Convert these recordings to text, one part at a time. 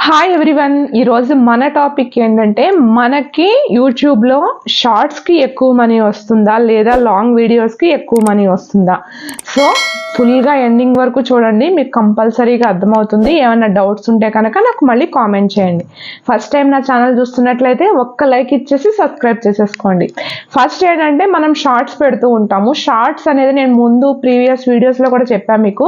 Hi everyone ఈరోజు మన topic ఏంటంటే మనకి యూట్యూబ్లో షార్ట్స్కి ఎక్కువ మనీ వస్తుందా లేదా లాంగ్ వీడియోస్కి ఎక్కువ మనీ వస్తుందా? సో ఫుల్గా ఎండింగ్ వరకు చూడండి మీకు కంపల్సరీగా అర్థమవుతుంది. ఏమైనా డౌట్స్ ఉంటే కనుక నాకు మళ్ళీ కామెంట్ చేయండి. ఫస్ట్ టైం నా ఛానల్ చూస్తున్నట్లయితే ఒక్క లైక్ ఇచ్చేసి సబ్స్క్రైబ్ చేసేసుకోండి. ఫస్ట్ ఏంటంటే మనం షార్ట్స్ పెడుతూ ఉంటాము. షార్ట్స్ అనేది నేను ముందు ప్రీవియస్ వీడియోస్లో కూడా చెప్పాను మీకు.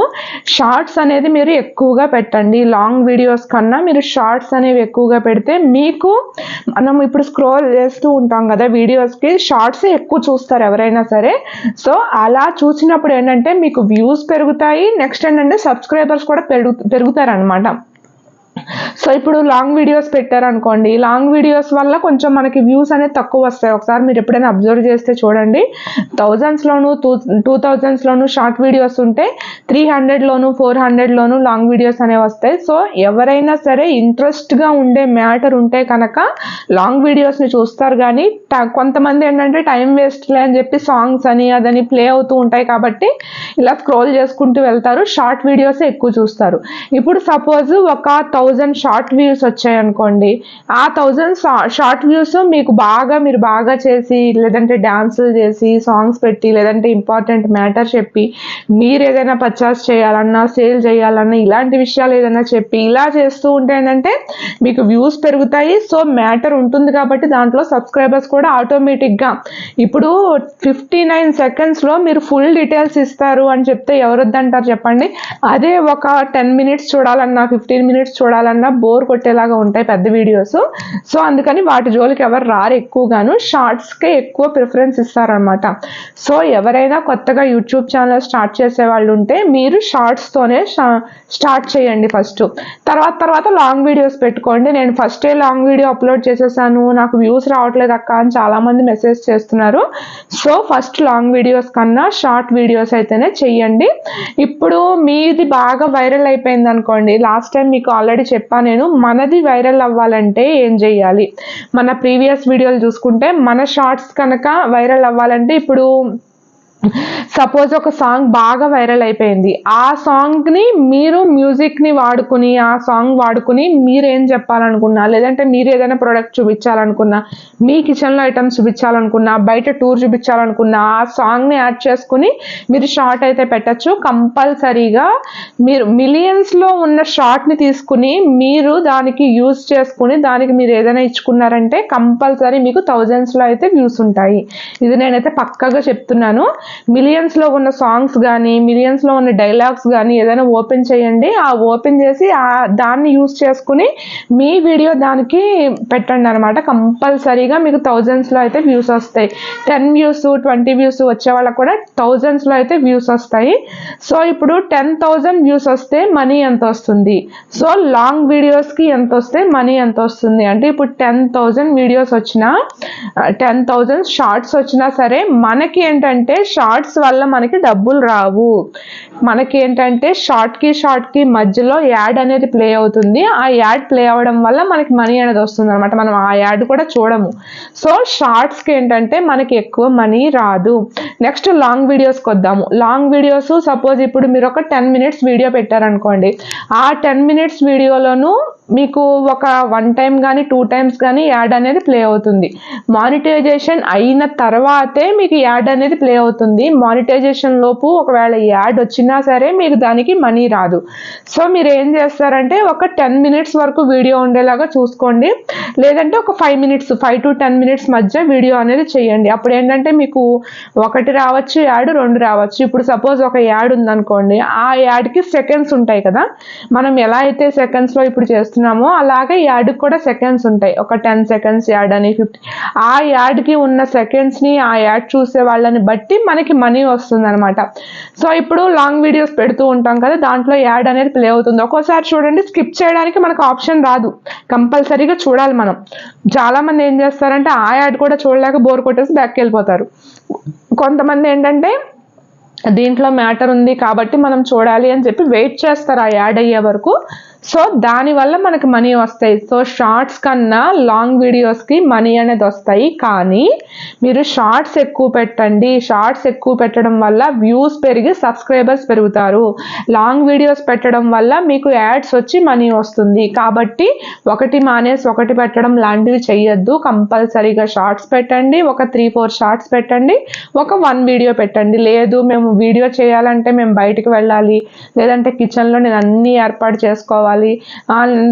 షార్ట్స్ అనేది మీరు ఎక్కువగా పెట్టండి. లాంగ్ వీడియోస్ కన్నా మీరు షార్ట్స్ అనేవి ఎక్కువగా పెడితే మీకు మనం ఇప్పుడు స్క్రోల్ చేస్తూ ఉంటాం కదా వీడియోస్కి షార్ట్స్ ఎక్కువ చూస్తారు ఎవరైనా సరే. సో అలా చూసినప్పుడు ఏంటంటే మీకు వ్యూస్ పెరుగుతాయి. నెక్స్ట్ ఏంటంటే సబ్స్క్రైబర్స్ కూడా పెరుగు పెరుగుతారనమాట సో ఇప్పుడు లాంగ్ వీడియోస్ పెట్టారనుకోండి లాంగ్ వీడియోస్ వల్ల కొంచెం మనకి వ్యూస్ అనేది తక్కువ వస్తాయి. ఒకసారి మీరు ఎప్పుడైనా అబ్జర్వ్ చేస్తే చూడండి థౌజండ్స్లోను టూ టూ థౌజండ్స్లోను షార్ట్ వీడియోస్ ఉంటే త్రీ హండ్రెడ్లోను ఫోర్ హండ్రెడ్లోను లాంగ్ వీడియోస్ అనేవి వస్తాయి. సో ఎవరైనా సరే ఇంట్రెస్ట్గా ఉండే మ్యాటర్ ఉంటే కనుక లాంగ్ వీడియోస్ని చూస్తారు. కానీ కొంతమంది ఏంటంటే టైం వేస్ట్లే అని చెప్పి సాంగ్స్ అని అదని ప్లే అవుతూ ఉంటాయి కాబట్టి ఇలా స్క్రోల్ చేసుకుంటూ వెళ్తారు. షార్ట్ వీడియోస్ ఎక్కువ చూస్తారు. ఇప్పుడు సపోజ్ ఒక థౌజండ్ షార్ట్ వ్యూస్ వచ్చాయనుకోండి ఆ థౌజండ్ షార్ట్ వ్యూస్ మీకు బాగా మీరు బాగా చేసి లేదంటే డాన్సులు చేసి సాంగ్స్ పెట్టి లేదంటే ఇంపార్టెంట్ మ్యాటర్ చెప్పి మీరు ఏదైనా పర్చేస్ చేయాలన్నా సేల్ చేయాలన్నా ఇలాంటి విషయాలు ఏదైనా చెప్పి ఇలా చేస్తూ ఉంటే ఏంటంటే మీకు వ్యూస్ పెరుగుతాయి. సో మ్యాటర్ ఉంటుంది కాబట్టి దాంట్లో సబ్స్క్రైబర్స్ కూడా ఆటోమేటిక్గా ఇప్పుడు ఫిఫ్టీ నైన్ సెకండ్స్లో మీరు ఫుల్ డీటెయిల్స్ ఇస్తారు అని చెప్తే ఎవరు వద్దంటారు చెప్పండి. అదే ఒక టెన్ మినిట్స్ చూడాలన్నా ఫిఫ్టీన్ మినిట్స్ చూడాలి చూడాలన్నా బోర్ కొట్టేలాగా ఉంటాయి పెద్ద వీడియోస్. సో అందుకని వాటి జోలికి ఎవరు రారు ఎక్కువగాను. షార్ట్స్కే ఎక్కువ ప్రిఫరెన్స్ ఇస్తారనమాట సో ఎవరైనా కొత్తగా యూట్యూబ్ ఛానల్ స్టార్ట్ చేసే వాళ్ళు ఉంటే మీరు షార్ట్స్తోనే స్టార్ట్ చేయండి ఫస్ట్ తర్వాత తర్వాత లాంగ్ వీడియోస్ పెట్టుకోండి. నేను ఫస్టే లాంగ్ వీడియో అప్లోడ్ చేసేసాను. నాకు వ్యూస్ రావట్లేదు అక్క అని చాలామంది మెసేజ్ చేస్తున్నారు. సో ఫస్ట్ లాంగ్ వీడియోస్ కన్నా షార్ట్ వీడియోస్ అయితేనే చెయ్యండి ఇప్పుడు మీది బాగా వైరల్ అయిపోయింది అనుకోండి లాస్ట్ టైం మీకు ఆల్రెడీ చెప్పాను నేను మనది వైరల్ అవ్వాలంటే ఏం చేయాలి? మన ప్రీవియస్ వీడియోలు చూసుకుంటే మన షార్ట్స్ కనుక వైరల్ అవ్వాలంటే ఇప్పుడు సపోజ్ ఒక సాంగ్ బాగా వైరల్ అయిపోయింది. ఆ సాంగ్ని మీరు మ్యూజిక్ని వాడుకుని ఆ సాంగ్ వాడుకుని మీరేం చెప్పాలనుకున్నా లేదంటే మీరు ఏదైనా ప్రోడక్ట్ చూపించాలనుకున్నా మీ కిచెన్లో ఐటమ్స్ చూపించాలనుకున్నా బయట టూర్ చూపించాలనుకున్నా ఆ సాంగ్ని యాడ్ చేసుకుని మీరు షార్ట్ అయితే పెట్టచ్చు. కంపల్సరీగా మీరు మిలియన్స్లో ఉన్న షార్ట్ని తీసుకుని మీరు దానికి యూజ్ చేసుకుని దానికి మీరు ఏదైనా ఇచ్చుకున్నారంటే కంపల్సరీ మీకు థౌజండ్స్లో అయితే వ్యూస్ ఉంటాయి. ఇది నేనైతే పక్కగా చెప్తున్నాను. మిలియన్స్లో ఉన్న సాంగ్స్ కానీ మిలియన్స్లో ఉన్న డైలాగ్స్ కానీ ఏదైనా ఓపెన్ చేయండి. ఆ ఓపెన్ చేసి ఆ దాన్ని యూస్ చేసుకుని మీ వీడియో దానికి పెట్టండి అనమాట కంపల్సరీగా మీకు థౌజండ్స్లో అయితే వ్యూస్ వస్తాయి. టెన్ వ్యూస్ ట్వంటీ వ్యూస్ వచ్చే వాళ్ళకి కూడా థౌజండ్స్లో అయితే వ్యూస్ వస్తాయి. సో ఇప్పుడు టెన్ థౌజండ్ వ్యూస్ వస్తే మనీ ఎంత వస్తుంది? సో లాంగ్ వీడియోస్కి ఎంత వస్తే మనీ ఎంత వస్తుంది? అంటే ఇప్పుడు టెన్ థౌజండ్ వీడియోస్ వచ్చినా టెన్ థౌజండ్ షార్ట్స్ వచ్చినా సరే మనకి ఏంటంటే షార్ట్స్ వల్ల మనకి డబ్బులు రావు. మనకి ఏంటంటే షార్ట్కి షార్ట్కి మధ్యలో యాడ్ అనేది ప్లే అవుతుంది. ఆ యాడ్ ప్లే అవ్వడం వల్ల మనకి మనీ అనేది వస్తుంది అనమాట మనం ఆ యాడ్ కూడా చూడము. సో షార్ట్స్కి ఏంటంటే మనకి ఎక్కువ మనీ రాదు. నెక్స్ట్ లాంగ్ వీడియోస్కి వద్దాము. లాంగ్ వీడియోస్ సపోజ్ ఇప్పుడు మీరు ఒక టెన్ మినిట్స్ వీడియో పెట్టారనుకోండి. ఆ టెన్ మినిట్స్ వీడియోలోనూ మీకు ఒక వన్ టైం కానీ టూ టైమ్స్ కానీ యాడ్ అనేది ప్లే అవుతుంది. మానిటైజేషన్ అయిన తర్వాతే మీకు యాడ్ అనేది ప్లే అవుతుంది. మానిటైజేషన్ లోపు ఒకవేళ యాడ్ వచ్చినా సరే మీకు దానికి మనీ రాదు. సో మీరు ఏం చేస్తారంటే ఒక టెన్ మినిట్స్ వరకు వీడియో ఉండేలాగా చూసుకోండి. లేదంటే ఒక five minutes five to ten minutes మధ్య వీడియో అనేది చేయండి. అప్పుడు ఏంటంటే మీకు ఒకటి రావచ్చు యాడ్ రెండు రావచ్చు. ఇప్పుడు సపోజ్ ఒక యాడ్ ఉందనుకోండి. ఆ యాడ్కి సెకండ్స్ ఉంటాయి కదా. మనం ఎలా అయితే సెకండ్స్లో ఇప్పుడు చేస్తున్నామో అలాగే యాడ్కి కూడా సెకండ్స్ ఉంటాయి. ఒక టెన్ సెకండ్స్ యాడ్ అని ఫిఫ్టీ ఆ యాడ్కి ఉన్న సెకండ్స్ని ఆ యాడ్ చూసే వాళ్ళని బట్టి మనకి మనీ వస్తుంది అనమాట సో ఇప్పుడు లాంగ్ వీడియోస్ పెడుతూ ఉంటాం కదా దాంట్లో యాడ్ అనేది ప్లే అవుతుంది. ఒక్కోసారి చూడండి స్కిప్ చేయడానికి మనకు ఆప్షన్ రాదు. కంపల్సరీగా చూడాలి మనం. చాలామంది ఏం చేస్తారంటే ఆ యాడ్ కూడా చూడలేక బోర్ కొట్టేసి బ్యాక్కి వెళ్ళిపోతారు. కొంతమంది ఏంటంటే దీంట్లో మ్యాటర్ ఉంది కాబట్టి మనం చూడాలి అని చెప్పి వెయిట్ చేస్తారు ఆ యాడ్ అయ్యే వరకు. సో దానివల్ల మనకి మనీ వస్తాయి. సో షార్ట్స్ కన్నా లాంగ్ వీడియోస్కి మనీ అనేది వస్తాయి. కానీ మీరు షార్ట్స్ ఎక్కువ పెట్టండి. షార్ట్స్ ఎక్కువ పెట్టడం వల్ల వ్యూస్ పెరిగి సబ్స్క్రైబర్స్ పెరుగుతారు. లాంగ్ వీడియోస్ పెట్టడం వల్ల మీకు యాడ్స్ వచ్చి మనీ వస్తుంది. కాబట్టి ఒకటి మానేసి ఒకటి పెట్టడం లాంటివి చేయొద్దు కంపల్సరీగా షార్ట్స్ పెట్టండి. ఒక త్రీ ఫోర్ షార్ట్స్ పెట్టండి. ఒక వన్ వీడియో పెట్టండి. లేదు మేము వీడియో చేయాలంటే మేము బయటకు వెళ్ళాలి. లేదంటే కిచెన్లో నేను అన్నీ ఏర్పాటు చేసుకోవాలి. చేసుకోవాలి.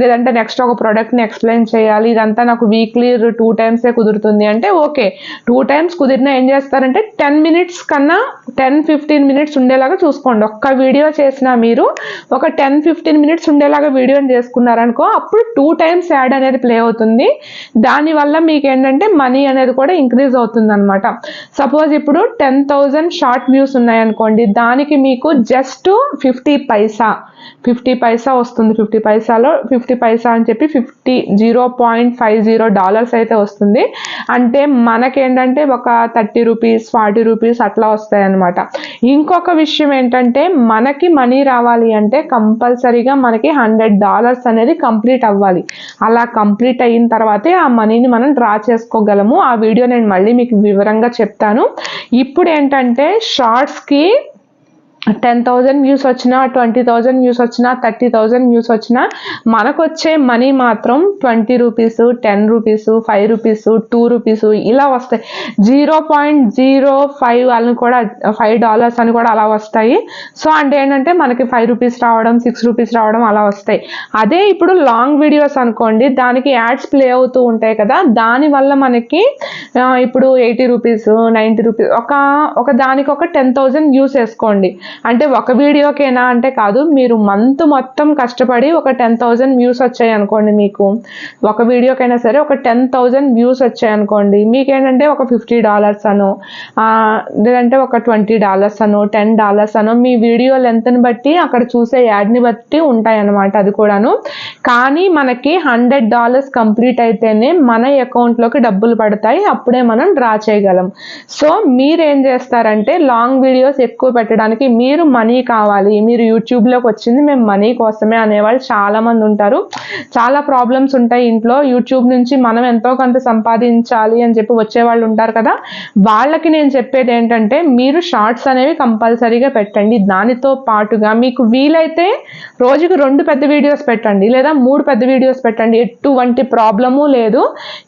లేదంటే నెక్స్ట్ ఒక ప్రోడక్ట్ని ఎక్స్ప్లెయిన్ చేయాలి. ఇదంతా నాకు వీక్లీ టూ టైమ్సే కుదురుతుంది అంటే ఓకే టూ టైమ్స్ కుదిరినా ఏం చేస్తారంటే టెన్ మినిట్స్ కన్నా టెన్ ఫిఫ్టీన్ మినిట్స్ ఉండేలాగా చూసుకోండి. ఒక్క వీడియో చేసినా మీరు ఒక టెన్ ఫిఫ్టీన్ మినిట్స్ ఉండేలాగా వీడియోని చేసుకున్నారనుకో అప్పుడు టూ టైమ్స్ యాడ్ అనేది ప్లే అవుతుంది. దానివల్ల మీకు ఏంటంటే మనీ అనేది కూడా ఇంక్రీజ్ అవుతుంది అనమాట సపోజ్ ఇప్పుడు టెన్ థౌజండ్ షార్ట్ వ్యూస్ ఉన్నాయనుకోండి దానికి మీకు జస్ట్ ఫిఫ్టీ పైసా ఫిఫ్టీ పైసా వస్తుంది ఫిఫ్టీ పైసాలో ఫిఫ్టీ పైసా అని చెప్పి fifty zero point five zero dollars అయితే వస్తుంది. అంటే మనకేంటంటే ఒక థర్టీ రూపీస్ ఫార్టీ రూపీస్ అట్లా వస్తాయన్నమాట. ఇంకొక విషయం ఏంటంటే మనకి మనీ రావాలి అంటే కంపల్సరీగా మనకి హండ్రెడ్ డాలర్స్ అనేది కంప్లీట్ అవ్వాలి. అలా కంప్లీట్ అయిన తర్వాతే ఆ మనీని మనం డ్రా చేసుకోగలము. ఆ వీడియో నేను మళ్ళీ మీకు వివరంగా చెప్తాను. ఇప్పుడు ఏంటంటే షార్ట్స్కి టెన్ థౌజండ్ వ్యూస్ వచ్చినా ట్వంటీ థౌజండ్ వ్యూస్ వచ్చినా థర్టీ థౌజండ్ వ్యూస్ వచ్చినా మనకు వచ్చే మనీ మాత్రం twenty rupees ten rupees five rupees two rupees ఇలా వస్తాయి. జీరో పాయింట్ జీరో ఫైవ్ అని కూడా ఫైవ్ డాలర్స్ అని కూడా అలా వస్తాయి. సో అంటే ఏంటంటే మనకి ఫైవ్ రూపీస్ రావడం సిక్స్ రూపీస్ రావడం అలా వస్తాయి. అదే ఇప్పుడు లాంగ్ వీడియోస్ అనుకోండి దానికి యాడ్స్ ప్లే అవుతూ ఉంటాయి కదా దానివల్ల మనకి ఇప్పుడు ఎయిటీ రూపీస్ నైంటీ రూపీస్ ఒక ఒక దానికి ఒక టెన్ థౌజండ్ వ్యూస్ వేసుకోండి. అంటే ఒక వీడియోకేనా అంటే కాదు మీరు మంత్ మొత్తం కష్టపడి ఒక టెన్ థౌజండ్ వ్యూస్ వచ్చాయి అనుకోండి మీకు. ఒక వీడియోకైనా సరే ఒక టెన్ థౌజండ్ వ్యూస్ వచ్చాయి అనుకోండి. మీకేంటంటే ఒక ఫిఫ్టీ డాలర్స్ అను లేదంటే ఒక ట్వంటీ డాలర్స్ అను టెన్ డాలర్స్ అను మీ వీడియో లెంత్ని బట్టి అక్కడ చూసే యాడ్ని బట్టి ఉంటాయి అన్నమాట అది కూడాను. కానీ మనకి హండ్రెడ్ డాలర్స్ కంప్లీట్ అయితేనే మన అకౌంట్లోకి డబ్బులు పడతాయి అప్పుడే మనం డ్రా చేయగలం. సో మీరేం చేస్తారంటే లాంగ్ వీడియోస్ ఎక్కువ పెట్టడానికి మీరు మనీ కావాలి మీరు యూట్యూబ్లోకి వచ్చింది మేము మనీ కోసమే అనేవాళ్ళు చాలా మంది ఉంటారు. చాలా ప్రాబ్లమ్స్ ఉంటాయి ఇంట్లో. యూట్యూబ్ నుంచి మనం ఎంతో కొంత సంపాదించాలి అని చెప్పి వచ్చే వాళ్ళు ఉంటారు కదా. వాళ్ళకి నేను చెప్పేది ఏంటంటే మీరు షార్ట్స్ అనేవి కంపల్సరీగా పెట్టండి. దానితో పాటుగా మీకు వీలైతే రోజుకి రెండు పెద్ద వీడియోస్ పెట్టండి లేదా మూడు పెద్ద వీడియోస్ పెట్టండి. ఎటువంటి ప్రాబ్లము లేదు.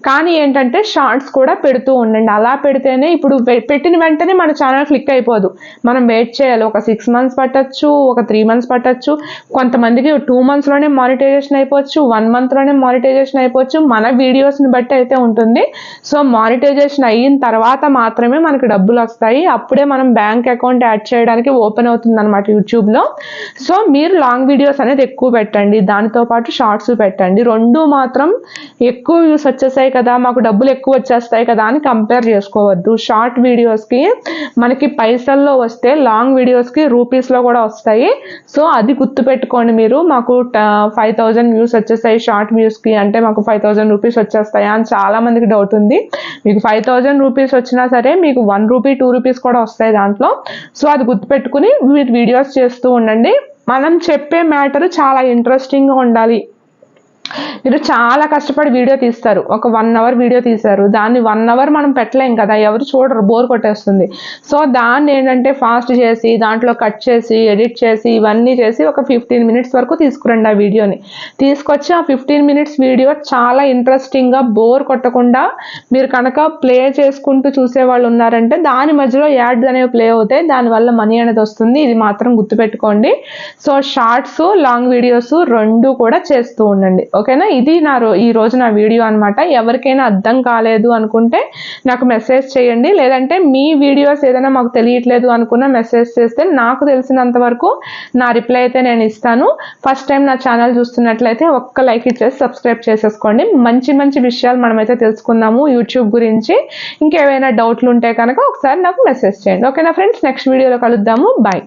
కానీ ఏంటంటే షార్ట్స్ కూడా పెడుతూ ఉండండి. అలా పెడితేనే ఇప్పుడు పెట్టిన వెంటనే మన ఛానల్ క్లిక్ అయిపోదు. మనం వెయిట్ చేయాలి. ఒక సిక్స్ మంత్స్ పట్టచ్చు ఒక త్రీ మంత్స్ పట్టచ్చు. కొంతమందికి టూ మంత్స్లోనే మానిటైజేషన్ అయిపోవచ్చు వన్ మంత్లోనే మానిటైజేషన్ అయిపోవచ్చు. మన వీడియోస్ని బట్టి అయితే ఉంటుంది. సో మానిటైజేషన్ అయిన తర్వాత మాత్రమే మనకి డబ్బులు వస్తాయి. అప్పుడే మనం బ్యాంక్ అకౌంట్ యాడ్ చేయడానికి ఓపెన్ అవుతుంది అనమాట యూట్యూబ్లో. సో మీరు లాంగ్ వీడియోస్ అనేది ఎక్కువ పెట్టండి. దానితో పాటు షార్ట్స్ పెట్టండి. రెండు మాత్రం ఎక్కువ వ్యూస్ వచ్చేసాయి కదా మాకు డబ్బులు ఎక్కువ వచ్చేస్తాయి కదా అని కంపేర్ చేసుకోవద్దు. షార్ట్ వీడియోస్కి మనకి పైసల్లో వస్తే లాంగ్ రూపీస్ రూపీస్లో కూడా వస్తాయి. సో అది గుర్తుపెట్టుకోండి మీరు. మాకు ఫైవ్ థౌజండ్ వ్యూస్ వచ్చేస్తాయి. షార్ట్ వ్యూస్కి అంటే మాకు ఫైవ్ థౌజండ్ రూపీస్ వచ్చేస్తాయా అని చాలా మందికి డౌట్ ఉంది. మీకు ఫైవ్ థౌజండ్ రూపీస్ వచ్చినా సరే మీకు వన్ రూపీ టూ రూపీస్ కూడా వస్తాయి దాంట్లో. సో అది గుర్తుపెట్టుకుని మీరు వీడియోస్ చేస్తూ ఉండండి. మనం చెప్పే మ్యాటర్ చాలా ఇంట్రెస్టింగ్గా ఉండాలి. మీరు చాలా కష్టపడి వీడియో తీస్తారు. ఒక వన్ అవర్ వీడియో తీశారు. దాన్ని వన్ అవర్ మనం పెట్టలేం కదా. ఎవరు చూడరు. బోర్ కొట్టేస్తుంది. సో దాన్ని ఏంటంటే ఫాస్ట్ చేసి దాంట్లో కట్ చేసి ఎడిట్ చేసి ఇవన్నీ చేసి ఒక ఫిఫ్టీన్ మినిట్స్ వరకు తీసుకురండి ఆ వీడియోని. తీసుకొచ్చి ఆ ఫిఫ్టీన్ మినిట్స్ వీడియో చాలా ఇంట్రెస్టింగ్గా బోర్ కొట్టకుండా మీరు కనుక ప్లే చేసుకుంటూ చూసే వాళ్ళు ఉన్నారంటే దాని మధ్యలో యాడ్స్ అనేవి ప్లే అవుతాయి. దానివల్ల మనీ అనేది వస్తుంది. ఇది మాత్రం గుర్తుపెట్టుకోండి. సో షార్ట్స్ లాంగ్ వీడియోస్ రెండు కూడా చేస్తూ ఉండండి. ఓకేనా? ఇది నా రో ఈ రోజు నా వీడియో అనమాట ఎవరికైనా అర్థం కాలేదు అనుకుంటే నాకు మెసేజ్ చేయండి. లేదంటే మీ వీడియోస్ ఏదైనా మాకు తెలియట్లేదు అనుకున్న మెసేజ్ చేస్తే నాకు తెలిసినంత వరకు నా రిప్లై అయితే నేను ఇస్తాను. ఫస్ట్ టైం నా ఛానల్ చూస్తున్నట్లయితే ఒక్క లైక్ ఇచ్చేసి సబ్స్క్రైబ్ చేసేసుకోండి. మంచి మంచి విషయాలు మనమైతే తెలుసుకుందాము యూట్యూబ్ గురించి. ఇంకేమైనా డౌట్లు ఉంటే కనుక ఒకసారి నాకు మెసేజ్ చేయండి. ఓకేనా ఫ్రెండ్స్? నెక్స్ట్ వీడియోలో కలుద్దాము. బాయ్.